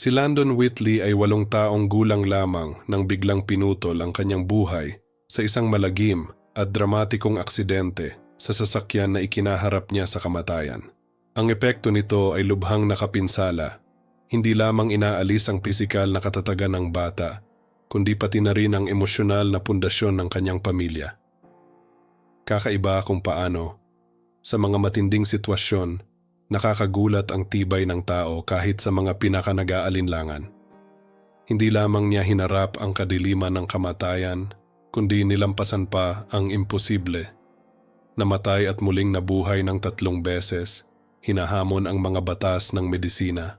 Si Landon Whitley ay walong taong gulang lamang nang biglang pinutol ang kanyang buhay sa isang malagim at dramatikong aksidente sa sasakyan na ikinaharap niya sa kamatayan. Ang epekto nito ay lubhang nakapinsala. Hindi lamang inaalis ang pisikal na katatagan ng bata, kundi pati na rin ang emosyonal na pundasyon ng kanyang pamilya. Kakaiba kung paano, sa mga matinding sitwasyon, nakakagulat ang tibay ng tao kahit sa mga pinakanag-aalinlangan. Hindi lamang niya hinarap ang kadiliman ng kamatayan, kundi nilampasan pa ang imposible. Namatay at muling nabuhay ng tatlong beses, hinahamon ang mga batas ng medisina.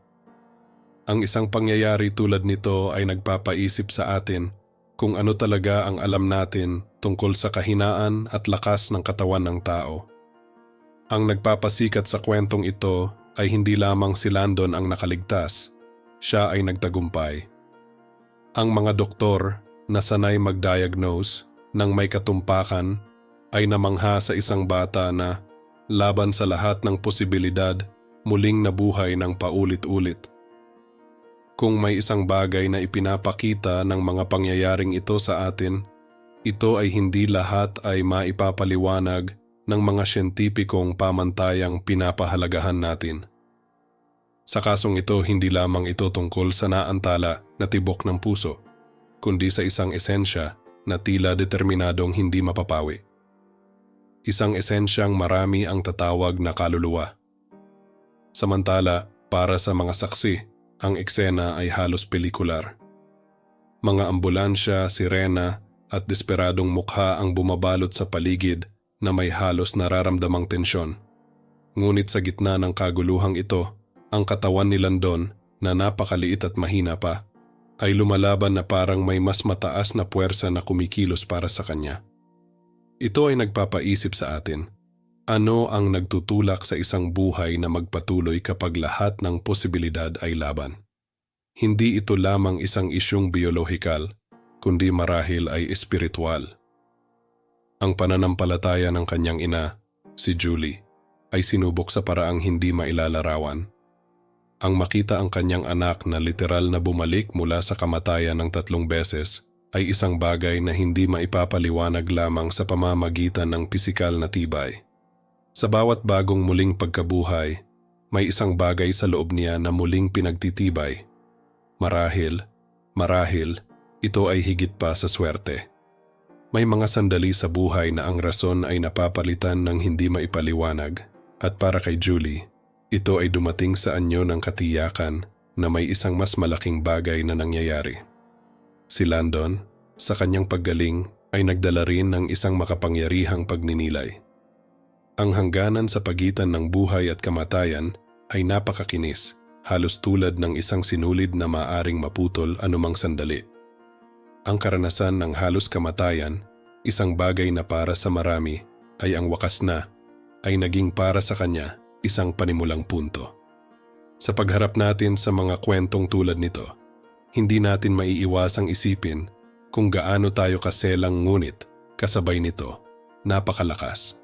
Ang isang pangyayari tulad nito ay nagpapaisip sa atin kung ano talaga ang alam natin tungkol sa kahinaan at lakas ng katawan ng tao. Ang nagpapasikat sa kwentong ito ay hindi lamang si Landon ang nakaligtas, siya ay nagtagumpay. Ang mga doktor na sanay mag-diagnose ng may katumpakan ay namangha sa isang bata na laban sa lahat ng posibilidad muling nabuhay ng paulit-ulit. Kung may isang bagay na ipinapakita ng mga pangyayaring ito sa atin, ito ay hindi lahat ay maipapaliwanag ng mga siyentipikong pamantayang pinapahalagahan natin. Sa kasong ito, hindi lamang ito tungkol sa naantala na tibok ng puso, kundi sa isang esensya na tila determinadong hindi mapapawi. Isang esensyang marami ang tatawag na kaluluwa. Samantala, para sa mga saksi, ang eksena ay halos pelikular. Mga ambulansya, sirena at desperadong mukha ang bumabalot sa paligid na may halos nararamdamang tensyon. Ngunit sa gitna ng kaguluhang ito, ang katawan ni Landon na napakaliit at mahina pa ay lumalaban na parang may mas mataas na puwersa na kumikilos para sa kanya. Ito ay nagpapaisip sa atin. Ano ang nagtutulak sa isang buhay na magpatuloy kapag lahat ng posibilidad ay laban? Hindi ito lamang isang isyong biolohikal, kundi marahil ay espiritual. Ang pananampalataya ng kanyang ina, si Julie, ay sinubok sa paraang hindi mailalarawan. Ang makita ang kanyang anak na literal na bumalik mula sa kamatayan ng tatlong beses ay isang bagay na hindi maipapaliwanag lamang sa pamamagitan ng pisikal na tibay. Sa bawat bagong muling pagkabuhay, may isang bagay sa loob niya na muling pinagtitibay. Marahil, marahil, ito ay higit pa sa swerte. May mga sandali sa buhay na ang rason ay napapalitan ng hindi maipaliwanag at para kay Julie, ito ay dumating sa anyo ng katiyakan na may isang mas malaking bagay na nangyayari. Si Landon, sa kanyang paggaling, ay nagdala rin ng isang makapangyarihang pagninilay. Ang hangganan sa pagitan ng buhay at kamatayan ay napakakinis, halos tulad ng isang sinulid na maaring maputol anumang sandali. Ang karanasan ng halos kamatayan, isang bagay na para sa marami, ay ang wakas na, ay naging para sa kanya isang panimulang punto. Sa pagharap natin sa mga kwentong tulad nito, hindi natin maiiwasang isipin kung gaano tayo kaselang ngunit kasabay nito, napakalakas.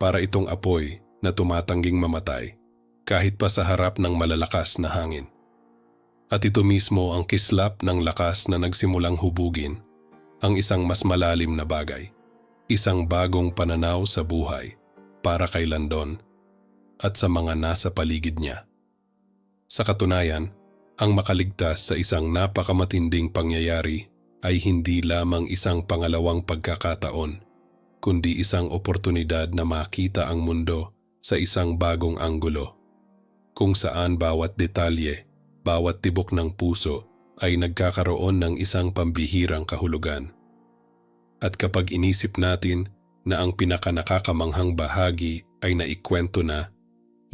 Para itong apoy na tumatangging mamatay kahit pa sa harap ng malalakas na hangin. At ito mismo ang kislap ng lakas na nagsimulang hubugin ang isang mas malalim na bagay. Isang bagong pananaw sa buhay para kay Landon at sa mga nasa paligid niya. Sa katunayan, ang makaligtas sa isang napakamatinding pangyayari ay hindi lamang isang pangalawang pagkakataon, kundi isang oportunidad na makita ang mundo sa isang bagong anggulo, kung saan bawat detalye bawat tibok ng puso ay nagkakaroon ng isang pambihirang kahulugan. At kapag inisip natin na ang pinakanakakamanghang bahagi ay naikwento na,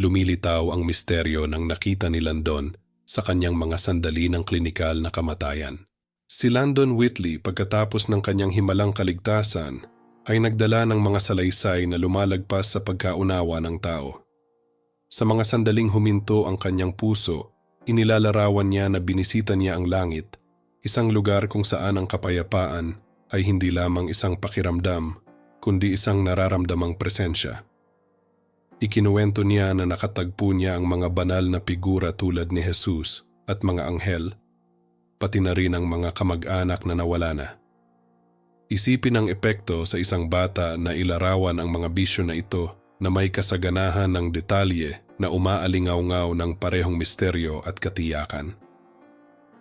lumilitaw ang misteryo ng nakita ni Landon sa kanyang mga sandali ng klinikal na kamatayan. Si Landon Whitley pagkatapos ng kanyang himalang kaligtasan ay nagdala ng mga salaysay na lumalagpas sa pagkaunawa ng tao. Sa mga sandaling huminto ang kanyang puso Inilalarawan niya na binisita niya ang langit, isang lugar kung saan ang kapayapaan ay hindi lamang isang pakiramdam, kundi isang nararamdamang presensya. Ikinuwento niya na nakatagpo niya ang mga banal na figura tulad ni Jesus at mga anghel, pati na rin ang mga kamag-anak na nawala na. Isipin ang epekto sa isang bata na ilarawan ang mga bisyo na ito na may kasaganahan ng detalye na umaalingaw-ngaw ng parehong misteryo at katiyakan.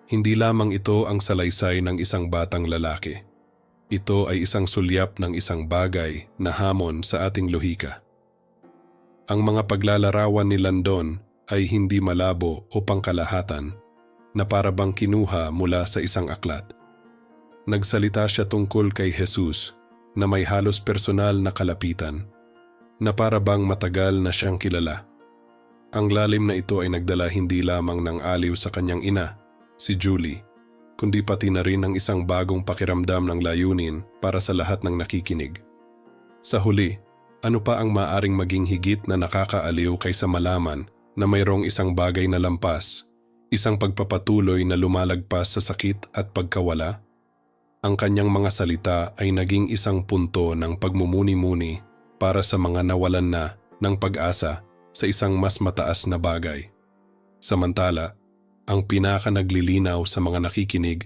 Hindi lamang ito ang salaysay ng isang batang lalaki. Ito ay isang sulyap ng isang bagay na hamon sa ating lohika. Ang mga paglalarawan ni Landon ay hindi malabo o pangkalahatan na parabang kinuha mula sa isang aklat. Nagsalita siya tungkol kay Jesus na may halos personal na kalapitan na parabang matagal na siyang kilala. Ang lalim na ito ay nagdala hindi lamang ng aliw sa kanyang ina, si Julie, kundi pati na rin ng isang bagong pakiramdam ng layunin para sa lahat ng nakikinig. Sa huli, ano pa ang maaring maging higit na nakakaaliw kaysa malaman na mayroong isang bagay na lampas, isang pagpapatuloy na lumalagpas sa sakit at pagkawala? Ang kanyang mga salita ay naging isang punto ng pagmumuni-muni para sa mga nawalan na ng pag-asa sa isang mas mataas na bagay. Samantala, ang pinaka naglilinaw sa mga nakikinig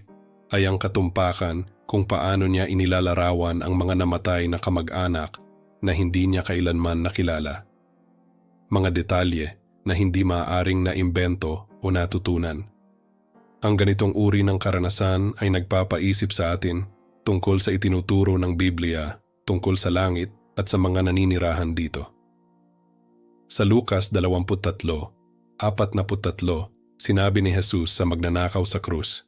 ay ang katumpakan kung paano niya inilalarawan ang mga namatay na kamag-anak na hindi niya kailanman nakilala. Mga detalye na hindi maaaring naimbento o natutunan. Ang ganitong uri ng karanasan ay nagpapaisip sa atin tungkol sa itinuturo ng Biblia tungkol sa langit at sa mga naninirahan dito. Sa Lukas 23, 43, sinabi ni Jesus sa magnanakaw sa krus,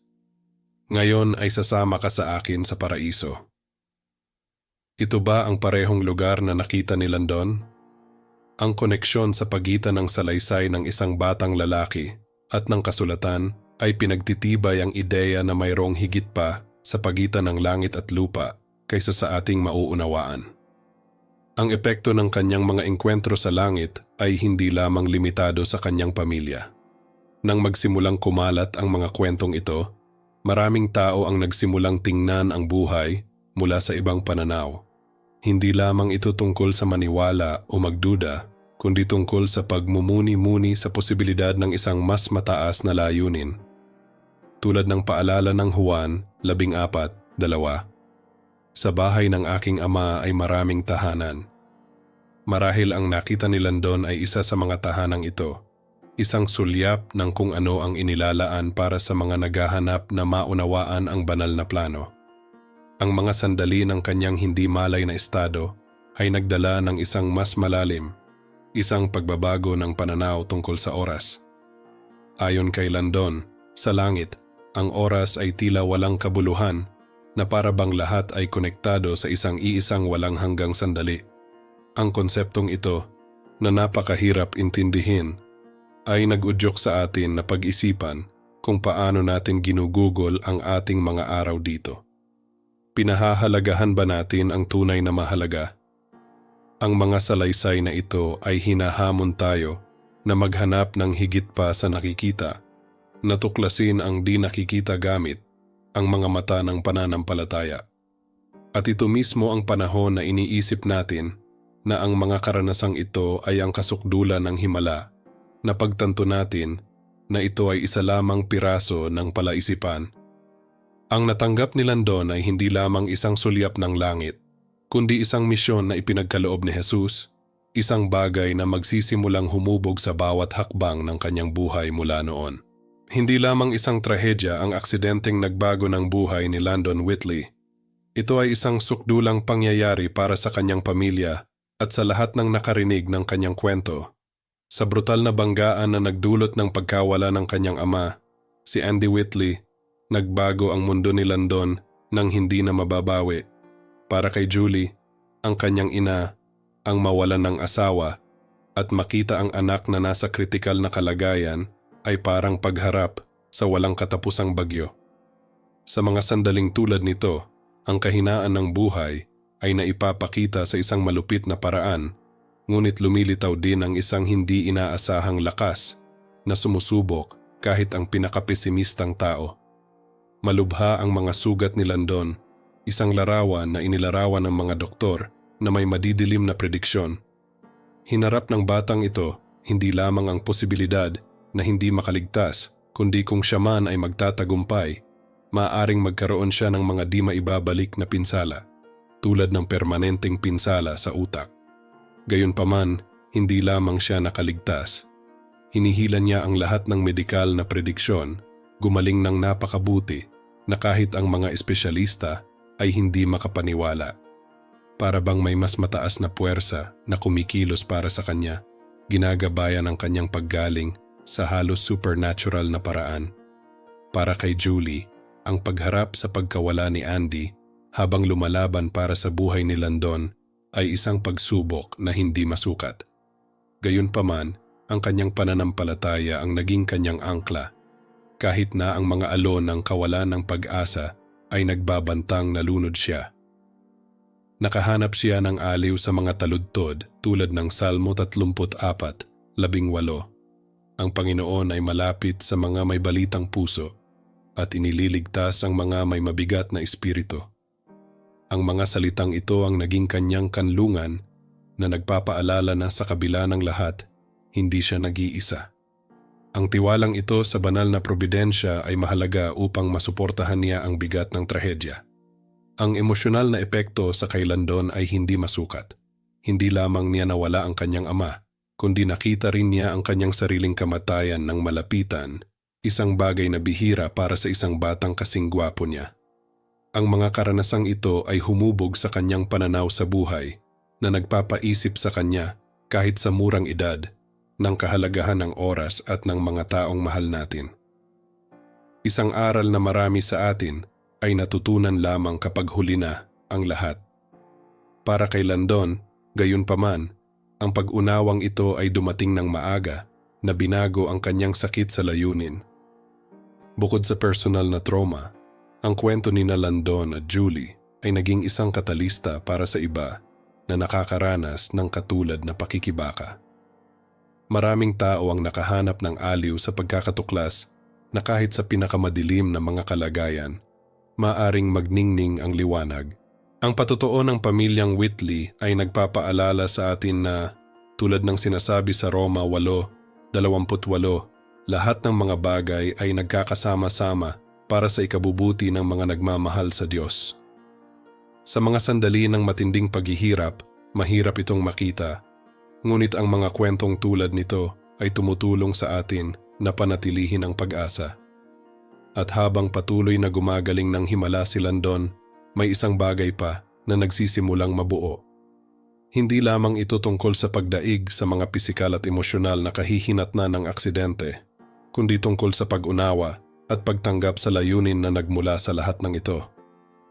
Ngayon ay sasama ka sa akin sa paraiso. Ito ba ang parehong lugar na nakita ni Landon? Ang koneksyon sa pagitan ng salaysay ng isang batang lalaki at ng kasulatan ay pinagtitibay ang ideya na mayroong higit pa sa pagitan ng langit at lupa kaysa sa ating mauunawaan. Ang epekto ng kanyang mga engkwentro sa langit ay hindi lamang limitado sa kanyang pamilya. Nang magsimulang kumalat ang mga kwentong ito, maraming tao ang nagsimulang tingnan ang buhay mula sa ibang pananaw. Hindi lamang ito tungkol sa maniwala o magduda, kundi tungkol sa pagmumuni-muni sa posibilidad ng isang mas mataas na layunin. Tulad ng paalala ng Juan, labing apat, dalawa. Sa bahay ng aking ama ay maraming tahanan. Marahil ang nakita ni Landon ay isa sa mga tahanang ito, isang sulyap ng kung ano ang inilalaan para sa mga naghahanap na maunawaan ang banal na plano. Ang mga sandali ng kanyang hindi malay na estado ay nagdala ng isang mas malalim, isang pagbabago ng pananaw tungkol sa oras. Ayon kay Landon, sa langit, ang oras ay tila walang kabuluhan na para bang lahat ay konektado sa isang iisang walang hanggang sandali. Ang konseptong ito, na napakahirap intindihin, ay nag-udyok sa atin na pag-isipan kung paano natin ginugugol ang ating mga araw dito. Pinahahalagahan ba natin ang tunay na mahalaga? Ang mga salaysay na ito ay hinahamon tayo na maghanap ng higit pa sa nakikita, natuklasin ang di nakikita gamit ang mga mata ng pananampalataya. At ito mismo ang panahon na iniisip natin na ang mga karanasang ito ay ang kasukdulan ng himala na pagtanto natin na ito ay isa lamang piraso ng palaisipan. Ang natanggap ni Landon ay hindi lamang isang sulyap ng langit, kundi isang misyon na ipinagkaloob ni Jesus, isang bagay na magsisimulang humubog sa bawat hakbang ng kanyang buhay mula noon. Hindi lamang isang trahedya ang aksidenteng nagbago ng buhay ni Landon Whitley. Ito ay isang sukdulang pangyayari para sa kanyang pamilya at sa lahat ng nakarinig ng kanyang kwento. Sa brutal na banggaan na nagdulot ng pagkawala ng kanyang ama, si Andy Whitley, nagbago ang mundo ni Landon nang hindi na mababawi. Para kay Julie, ang kanyang ina, ang mawalan ng asawa, at makita ang anak na nasa kritikal na kalagayan ay parang pagharap sa walang katapusang bagyo. Sa mga sandaling tulad nito, ang kahinaan ng buhay ay naipapakita sa isang malupit na paraan, ngunit lumilitaw din ang isang hindi inaasahang lakas na sumusubok kahit ang pinakapesimistang tao. Malubha ang mga sugat ni Landon, isang larawan na inilarawan ng mga doktor na may madidilim na prediksyon. Hinarap ng batang ito hindi lamang ang posibilidad na hindi makaligtas, kundi kung siya man ay magtatagumpay, maaaring magkaroon siya ng mga di maibabalik na pinsala, tulad ng permanenteng pinsala sa utak. Gayunpaman, hindi lamang siya nakaligtas. Hinihila niya ang lahat ng medikal na prediksyon, gumaling ng napakabuti na kahit ang mga espesyalista ay hindi makapaniwala. Para bang may mas mataas na puwersa na kumikilos para sa kanya, ginagabayan ang kanyang paggaling sa halos supernatural na paraan. Para kay Julie, ang pagharap sa pagkawala ni Andy habang lumalaban para sa buhay ni Landon ay isang pagsubok na hindi masukat. Gayunpaman, ang kanyang pananampalataya ang naging kanyang angkla. Kahit na ang mga alon ng kawalan ng pag-asa ay nagbabantang nalunod siya. Nakahanap siya ng aliw sa mga taludtod tulad ng Salmo 34, 18. Ang Panginoon ay malapit sa mga may balitang puso at inililigtas ang mga may mabigat na espiritu. Ang mga salitang ito ang naging kanyang kanlungan na nagpapaalala na sa kabila ng lahat, hindi siya nag-iisa. Ang tiwalang ito sa banal na probidensya ay mahalaga upang masuportahan niya ang bigat ng trahedya. Ang emosyonal na epekto sa kay Landon ay hindi masukat. Hindi lamang niya nawala ang kanyang ama, kundi nakita rin niya ang kanyang sariling kamatayan ng malapitan, isang bagay na bihira para sa isang batang kasing gwapo niya. Ang mga karanasang ito ay humubog sa kanyang pananaw sa buhay na nagpapaisip sa kanya kahit sa murang edad ng kahalagahan ng oras at ng mga taong mahal natin. Isang aral na marami sa atin ay natutunan lamang kapag huli na ang lahat. Para kay Landon, gayon paman, ang pag-unawang ito ay dumating ng maaga na binago ang kanyang sakit sa layunin. Bukod sa personal na trauma, ang kwento ni na Landon at Julie ay naging isang katalista para sa iba na nakakaranas ng katulad na pakikibaka. Maraming tao ang nakahanap ng aliw sa pagkakatuklas na kahit sa pinakamadilim na mga kalagayan, maaring magningning ang liwanag. Ang patotoo ng pamilyang Whitley ay nagpapaalala sa atin na tulad ng sinasabi sa Roma 8, 28, lahat ng mga bagay ay nagkakasama-sama para sa ikabubuti ng mga nagmamahal sa Diyos. Sa mga sandali ng matinding paghihirap, mahirap itong makita Ngunit ang mga kwentong tulad nito ay tumutulong sa atin na panatilihin ang pag-asa. At habang patuloy na gumagaling ng himala si Landon, may isang bagay pa na nagsisimulang mabuo. Hindi lamang ito tungkol sa pagdaig sa mga pisikal at emosyonal na kahihinat na ng aksidente, kundi tungkol sa pag-unawa at pagtanggap sa layunin na nagmula sa lahat ng ito.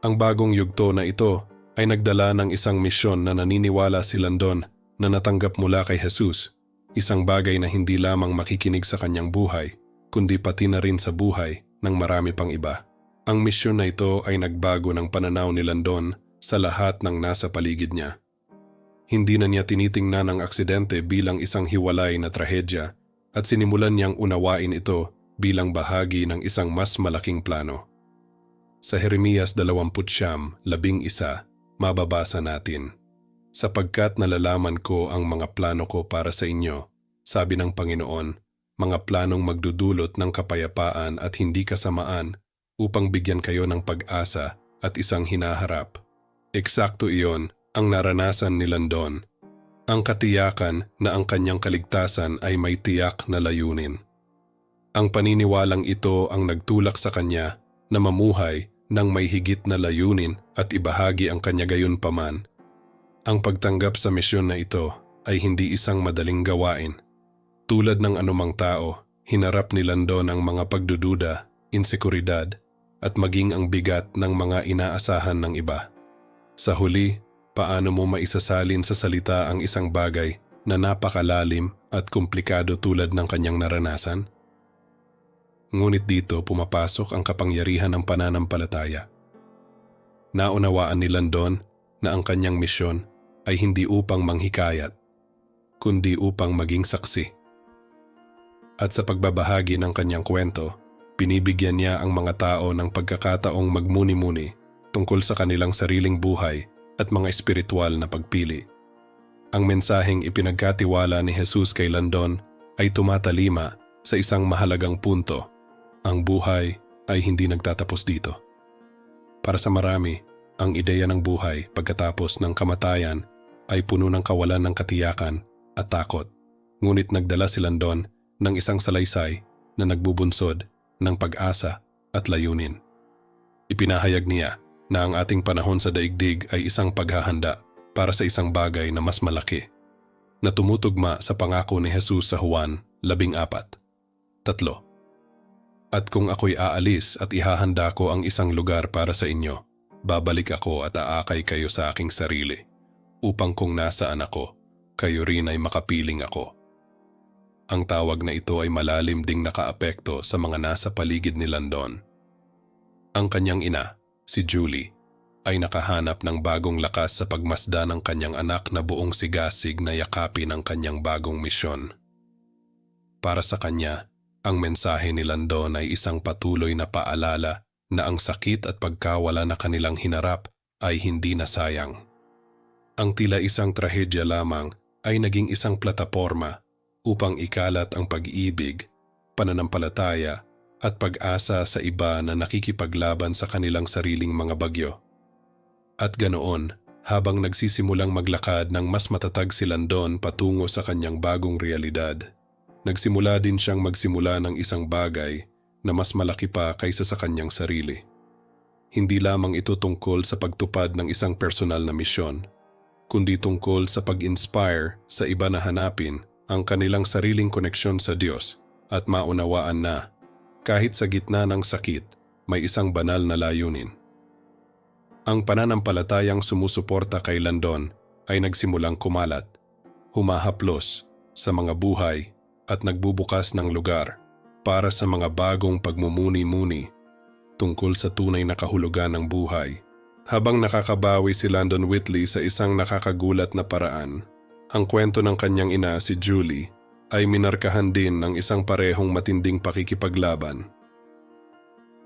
Ang bagong yugto na ito ay nagdala ng isang misyon na naniniwala si Landon na natanggap mula kay Jesus, isang bagay na hindi lamang makikinig sa kanyang buhay, kundi pati na rin sa buhay ng marami pang iba. Ang misyon na ito ay nagbago ng pananaw ni Landon sa lahat ng nasa paligid niya. Hindi na niya tinitingnan ang aksidente bilang isang hiwalay na trahedya at sinimulan niyang unawain ito bilang bahagi ng isang mas malaking plano. Sa Jeremias 20, labing isa, mababasa natin sapagkat nalalaman ko ang mga plano ko para sa inyo, sabi ng Panginoon, mga planong magdudulot ng kapayapaan at hindi kasamaan upang bigyan kayo ng pag-asa at isang hinaharap. Eksakto iyon ang naranasan ni Landon. Ang katiyakan na ang kanyang kaligtasan ay may tiyak na layunin. Ang paniniwalang ito ang nagtulak sa kanya na mamuhay ng may higit na layunin at ibahagi ang kanya gayon paman ang pagtanggap sa misyon na ito ay hindi isang madaling gawain. Tulad ng anumang tao, hinarap ni Landon ang mga pagdududa, insekuridad, at maging ang bigat ng mga inaasahan ng iba. Sa huli, paano mo maisasalin sa salita ang isang bagay na napakalalim at komplikado tulad ng kanyang naranasan? Ngunit dito pumapasok ang kapangyarihan ng pananampalataya. Naunawaan ni Landon na ang kanyang misyon ay hindi upang manghikayat, kundi upang maging saksi. At sa pagbabahagi ng kanyang kwento, binibigyan niya ang mga tao ng pagkakataong magmuni-muni tungkol sa kanilang sariling buhay at mga espiritual na pagpili. Ang mensaheng ipinagkatiwala ni Jesus kay Landon ay tumatalima sa isang mahalagang punto ang buhay ay hindi nagtatapos dito. Para sa marami, ang ideya ng buhay pagkatapos ng kamatayan ay puno ng kawalan ng katiyakan at takot. Ngunit nagdala silang doon ng isang salaysay na nagbubunsod ng pag-asa at layunin. Ipinahayag niya na ang ating panahon sa daigdig ay isang paghahanda para sa isang bagay na mas malaki na tumutugma sa pangako ni Jesus sa Juan 14. Tatlo. At kung ako'y aalis at ihahanda ko ang isang lugar para sa inyo, babalik ako at aakay kayo sa aking sarili, upang kung nasaan ako, kayo rin ay makapiling ako. Ang tawag na ito ay malalim ding nakaapekto sa mga nasa paligid ni Landon. Ang kanyang ina, si Julie, ay nakahanap ng bagong lakas sa pagmasda ng kanyang anak na buong sigasig na yakapin ang kanyang bagong misyon. Para sa kanya, ang mensahe ni Landon ay isang patuloy na paalala na ang sakit at pagkawala na kanilang hinarap ay hindi na sayang. Ang tila isang trahedya lamang ay naging isang plataporma upang ikalat ang pag-ibig, pananampalataya at pag-asa sa iba na nakikipaglaban sa kanilang sariling mga bagyo. At ganoon, habang nagsisimulang maglakad ng mas matatag si Landon patungo sa kanyang bagong realidad, nagsimula din siyang magsimula ng isang bagay na mas malaki pa kaysa sa kanyang sarili. Hindi lamang ito tungkol sa pagtupad ng isang personal na misyon, kundi tungkol sa pag-inspire sa iba na hanapin ang kanilang sariling koneksyon sa Diyos at maunawaan na, kahit sa gitna ng sakit, may isang banal na layunin. Ang pananampalatayang sumusuporta kay Landon ay nagsimulang kumalat, humahaplos sa mga buhay at nagbubukas ng lugar para sa mga bagong pagmumuni-muni tungkol sa tunay na kahulugan ng buhay. Habang nakakabawi si Landon Whitley sa isang nakakagulat na paraan, ang kwento ng kanyang ina si Julie ay minarkahan din ng isang parehong matinding pakikipaglaban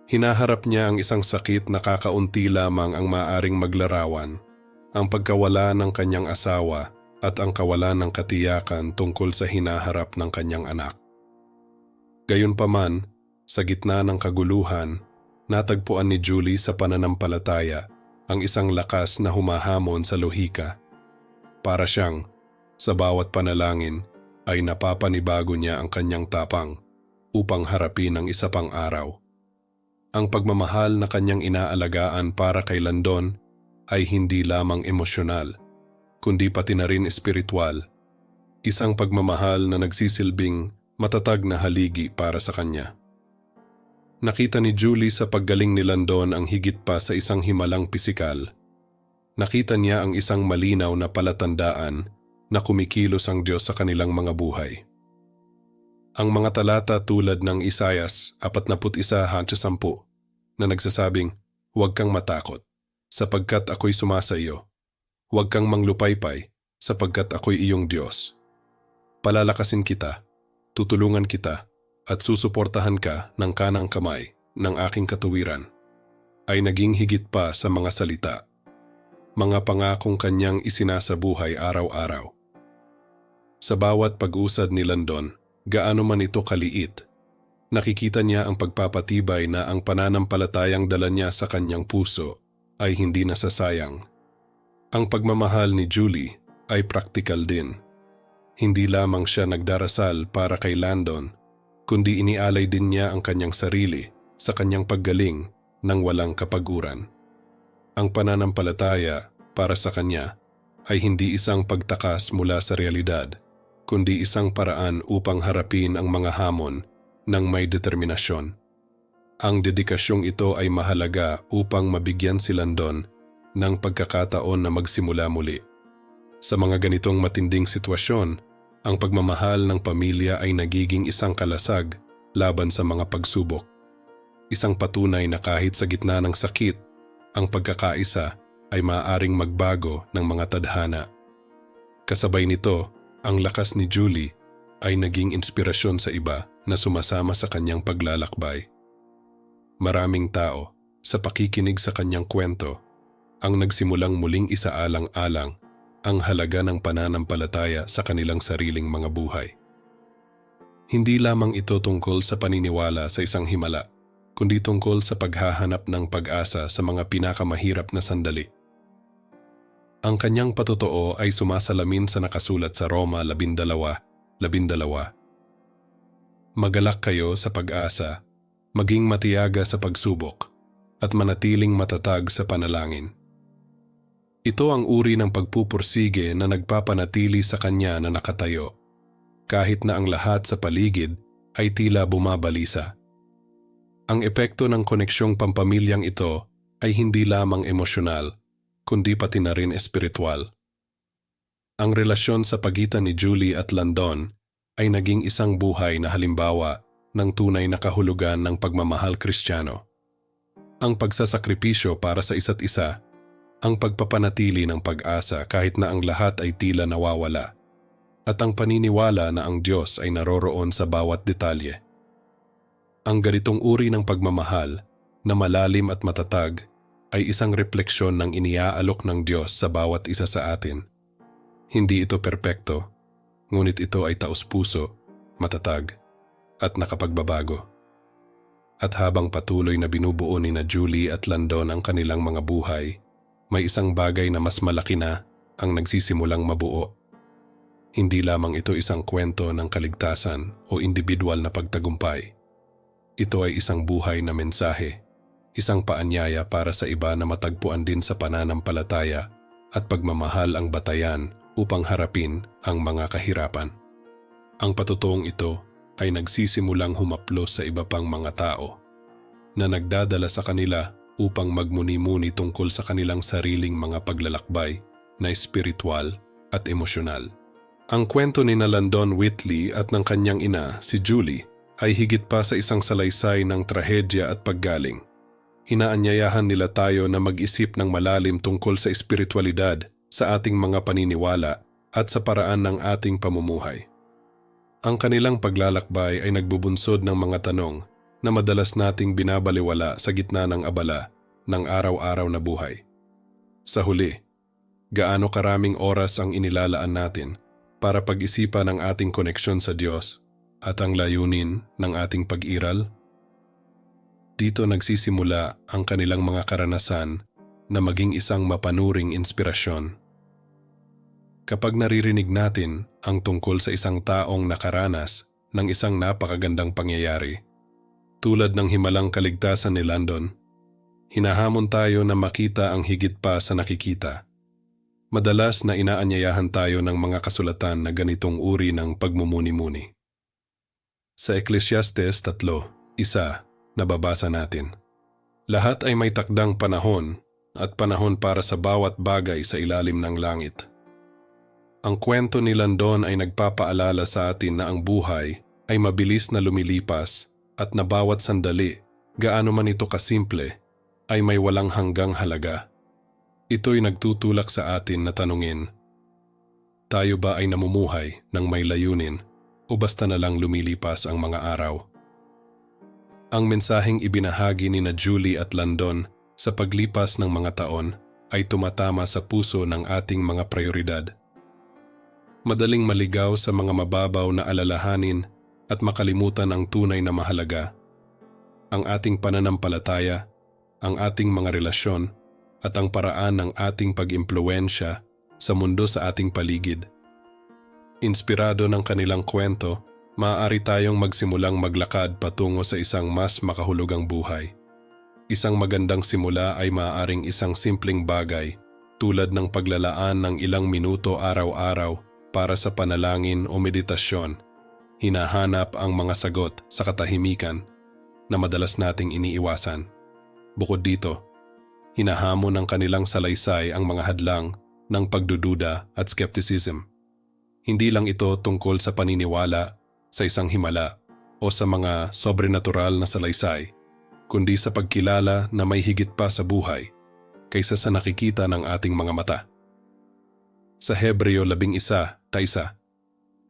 Hinaharap niya ang isang sakit na kakaunti lamang ang maaring maglarawan, ang pagkawala ng kanyang asawa at ang kawalan ng katiyakan tungkol sa hinaharap ng kanyang anak. Gayunpaman, sa gitna ng kaguluhan, natagpuan ni Julie sa pananampalataya ang isang lakas na humahamon sa lohika. Para siyang, sa bawat panalangin, ay napapanibago niya ang kanyang tapang upang harapin ang isa pang araw. Ang pagmamahal na kanyang inaalagaan para kay Landon ay hindi lamang emosyonal, kundi pati na rin espiritual. Isang pagmamahal na nagsisilbing matatag na haligi para sa kanya. Nakita ni Julie sa paggaling ni Landon ang higit pa sa isang himalang pisikal. Nakita niya ang isang malinaw na palatandaan na kumikilos ang Diyos sa kanilang mga buhay. Ang mga talata tulad ng Isayas 41-10 na nagsasabing, Huwag kang matakot, sapagkat ako'y sumasa iyo. Huwag kang manglupaypay, sapagkat ako'y iyong Diyos. Palalakasin kita, tutulungan kita, at susuportahan ka ng kanang kamay ng aking katuwiran, ay naging higit pa sa mga salita. Mga pangakong kanyang isinasabuhay araw-araw. Sa bawat pag-usad ni Landon, gaano man ito kaliit Nakikita niya ang pagpapatibay na ang pananampalatayang dala niya sa kanyang puso ay hindi nasasayang. Ang pagmamahal ni Julie ay praktikal din. Hindi lamang siya nagdarasal para kay Landon, kundi inialay din niya ang kanyang sarili sa kanyang paggaling ng walang kapaguran. Ang pananampalataya para sa kanya ay hindi isang pagtakas mula sa realidad, kundi isang paraan upang harapin ang mga hamon ng may determinasyon. Ang dedikasyong ito ay mahalaga upang mabigyan si Landon ng pagkakataon na magsimula muli. Sa mga ganitong matinding sitwasyon, ang pagmamahal ng pamilya ay nagiging isang kalasag laban sa mga pagsubok. Isang patunay na kahit sa gitna ng sakit, ang pagkakaisa ay maaaring magbago ng mga tadhana. Kasabay nito, ang lakas ni Julie ay naging inspirasyon sa iba na sumasama sa kanyang paglalakbay. Maraming tao, sa pakikinig sa kanyang kwento, ang nagsimulang muling isaalang-alang ang halaga ng pananampalataya sa kanilang sariling mga buhay. Hindi lamang ito tungkol sa paniniwala sa isang himala, kundi tungkol sa paghahanap ng pag-asa sa mga pinakamahirap na sandali. Ang kanyang patotoo ay sumasalamin sa nakasulat sa Roma 12, 12. Magalak kayo sa pag-asa, maging matiyaga sa pagsubok, at manatiling matatag sa panalangin. Ito ang uri ng pagpupursige na nagpapanatili sa kanya na nakatayo, kahit na ang lahat sa paligid ay tila bumabalisa. Ang epekto ng koneksyong pampamilyang ito ay hindi lamang emosyonal, kundi pati na rin espiritual. Ang relasyon sa pagitan ni Julie at Landon ay naging isang buhay na halimbawa ng tunay na kahulugan ng pagmamahal kristyano. Ang pagsasakripisyo para sa isa't isa, ang pagpapanatili ng pag-asa kahit na ang lahat ay tila nawawala, at ang paniniwala na ang Diyos ay naroroon sa bawat detalye. Ang ganitong uri ng pagmamahal na malalim at matatag ay isang refleksyon ng iniaalok ng Diyos sa bawat isa sa atin. Hindi ito perpekto, ngunit ito ay taus-puso, matatag, at nakapagbabago. At habang patuloy na binubuo ni na Julie at Landon ang kanilang mga buhay, may isang bagay na mas malaki na ang nagsisimulang mabuo. Hindi lamang ito isang kwento ng kaligtasan o individual na pagtagumpay. Ito ay isang buhay na mensahe isang paanyaya para sa iba na matagpuan din sa pananampalataya at pagmamahal ang batayan upang harapin ang mga kahirapan. Ang patutuong ito ay nagsisimulang humaplos sa iba pang mga tao na nagdadala sa kanila upang magmuni-muni tungkol sa kanilang sariling mga paglalakbay na espiritual at emosyonal. Ang kwento ni na Landon Whitley at ng kanyang ina, si Julie, ay higit pa sa isang salaysay ng trahedya at paggaling inaanyayahan nila tayo na mag-isip ng malalim tungkol sa espiritualidad sa ating mga paniniwala at sa paraan ng ating pamumuhay. Ang kanilang paglalakbay ay nagbubunsod ng mga tanong na madalas nating binabaliwala sa gitna ng abala ng araw-araw na buhay. Sa huli, gaano karaming oras ang inilalaan natin para pag-isipan ang ating koneksyon sa Diyos at ang layunin ng ating pag-iral dito nagsisimula ang kanilang mga karanasan na maging isang mapanuring inspirasyon. Kapag naririnig natin ang tungkol sa isang taong nakaranas ng isang napakagandang pangyayari, tulad ng himalang kaligtasan ni Landon, hinahamon tayo na makita ang higit pa sa nakikita. Madalas na inaanyayahan tayo ng mga kasulatan na ganitong uri ng pagmumuni-muni. Sa Ecclesiastes 3, isa, nababasa natin. Lahat ay may takdang panahon at panahon para sa bawat bagay sa ilalim ng langit. Ang kwento ni Landon ay nagpapaalala sa atin na ang buhay ay mabilis na lumilipas at na bawat sandali, gaano man ito kasimple, ay may walang hanggang halaga. Ito'y nagtutulak sa atin na tanungin, tayo ba ay namumuhay ng may layunin o basta na lang lumilipas ang mga araw? Ang mensaheng ibinahagi ni na Julie at Landon sa paglipas ng mga taon ay tumatama sa puso ng ating mga prioridad. Madaling maligaw sa mga mababaw na alalahanin at makalimutan ang tunay na mahalaga. Ang ating pananampalataya, ang ating mga relasyon, at ang paraan ng ating pag-impluensya sa mundo sa ating paligid. Inspirado ng kanilang kwento, maaari tayong magsimulang maglakad patungo sa isang mas makahulugang buhay. Isang magandang simula ay maaaring isang simpleng bagay tulad ng paglalaan ng ilang minuto araw-araw para sa panalangin o meditasyon. Hinahanap ang mga sagot sa katahimikan na madalas nating iniiwasan. Bukod dito, hinahamon ng kanilang salaysay ang mga hadlang ng pagdududa at skepticism. Hindi lang ito tungkol sa paniniwala sa isang himala o sa mga sobrenatural na salaysay, kundi sa pagkilala na may higit pa sa buhay kaysa sa nakikita ng ating mga mata. Sa Hebreo 11, taisa,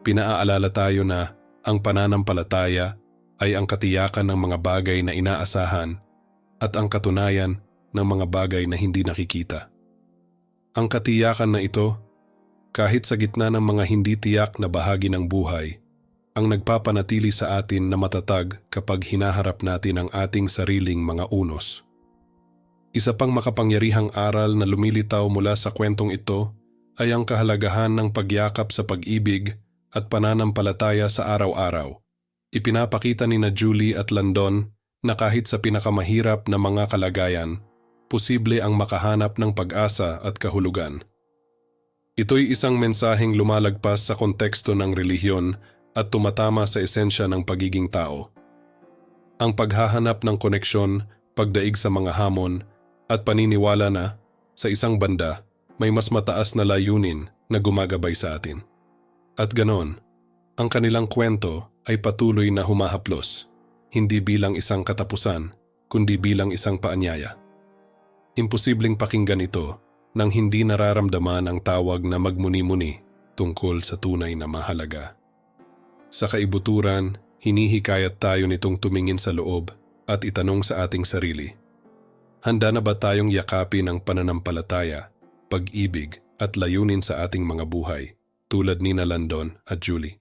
pinaaalala tayo na ang pananampalataya ay ang katiyakan ng mga bagay na inaasahan at ang katunayan ng mga bagay na hindi nakikita. Ang katiyakan na ito, kahit sa gitna ng mga hindi tiyak na bahagi ng buhay, ang nagpapanatili sa atin na matatag kapag hinaharap natin ang ating sariling mga unos. Isa pang makapangyarihang aral na lumilitaw mula sa kwentong ito ay ang kahalagahan ng pagyakap sa pag-ibig at pananampalataya sa araw-araw. Ipinapakita ni na Julie at Landon na kahit sa pinakamahirap na mga kalagayan, posible ang makahanap ng pag-asa at kahulugan. Ito'y isang mensaheng lumalagpas sa konteksto ng relihiyon at tumatama sa esensya ng pagiging tao. Ang paghahanap ng koneksyon, pagdaig sa mga hamon, at paniniwala na, sa isang banda, may mas mataas na layunin na gumagabay sa atin. At ganon, ang kanilang kwento ay patuloy na humahaplos, hindi bilang isang katapusan, kundi bilang isang paanyaya. Imposibleng pakinggan ito nang hindi nararamdaman ang tawag na magmuni-muni tungkol sa tunay na mahalaga. Sa kaibuturan, hinihikayat tayo nitong tumingin sa loob at itanong sa ating sarili, Handa na ba tayong yakapin ang pananampalataya, pag-ibig at layunin sa ating mga buhay tulad ni na Landon at Julie?